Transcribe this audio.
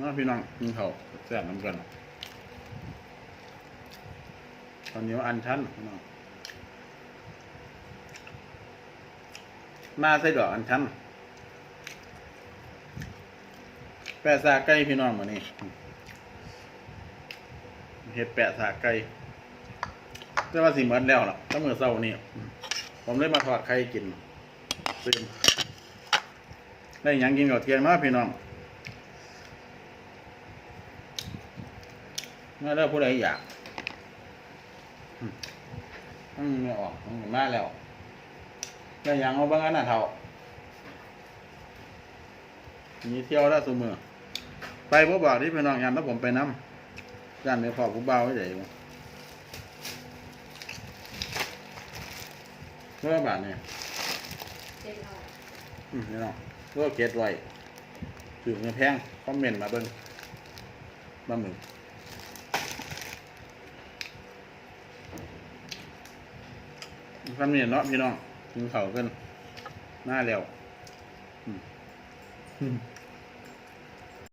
น้องพี่น้องกินเขาแซ่บน้ำกันตอนนี้ว่าอันชั้นพี่น้องมาใส่ดอกอันชั้นแปะสาไก่พี่น้องมานี่เห็ดแปะสาไก่แต่ว่าสิเหมือนแล้วล่ะตั้งมือเศร้านี่ผมเลยมาทอดไข่กินซื้อได้ยังกินกับเทียงเนาพี่น้อง เมื่อเลิกผู้ใดอยากอืมอืมไม่ออกอืมมาแล้วแล้วยังเอาบางอันน่ะเท่ามีเที่ยวแล้วสมือไปพวกบอกที่พี่น้องยันถ้าผมไปน้ำยันในพอผู้เบาไว้เดี๋ยวเพื่อบาทเนี่ยเจ็ดร้อยอืมพี่น้องเพื่อเก็ตไว้ถือเงินแพงคอมเมนต์มาเบิ้งบ้าหมึ ทำเนี้เนาะพี่น้องกินเขาวกันหน้าแล้ว อืม